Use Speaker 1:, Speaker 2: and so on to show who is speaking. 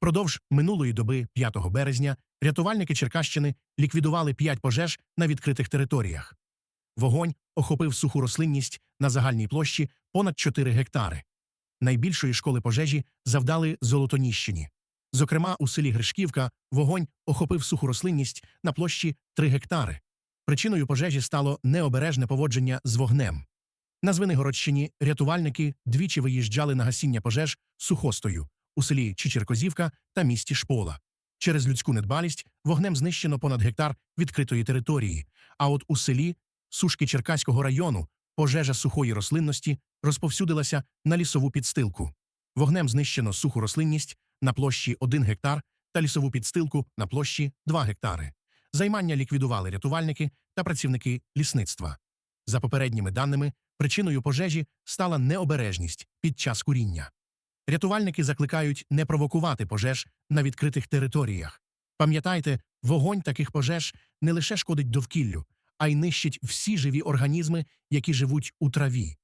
Speaker 1: Впродовж минулої доби, 5 березня, рятувальники Черкащини ліквідували 5 пожеж на відкритих територіях. Вогонь охопив суху рослинність на загальній площі понад 4 гектари. Найбільшої школи пожежі завдали Золотоніщині. Зокрема, у селі Гришківка вогонь охопив суху рослинність на площі 3 гектари. Причиною пожежі стало необережне поводження з вогнем. На Звенигородщині рятувальники двічі виїжджали на гасіння пожеж сухостою у селі Чичеркозівка та місті Шпола. Через людську недбалість вогнем знищено понад гектар відкритої території. А от у селі Сушки Черкаського району пожежа сухої рослинності розповсюдилася на лісову підстилку. Вогнем знищено суху рослинність на площі 1 гектар та лісову підстилку на площі 2 гектари. Займання ліквідували рятувальники та працівники лісництва. За попередніми даними, причиною пожежі стала необережність під час куріння. Рятувальники закликають не провокувати пожеж на відкритих територіях. Пам'ятайте, вогонь таких пожеж не лише шкодить довкіллю, а й нищить всі живі організми, які живуть у траві.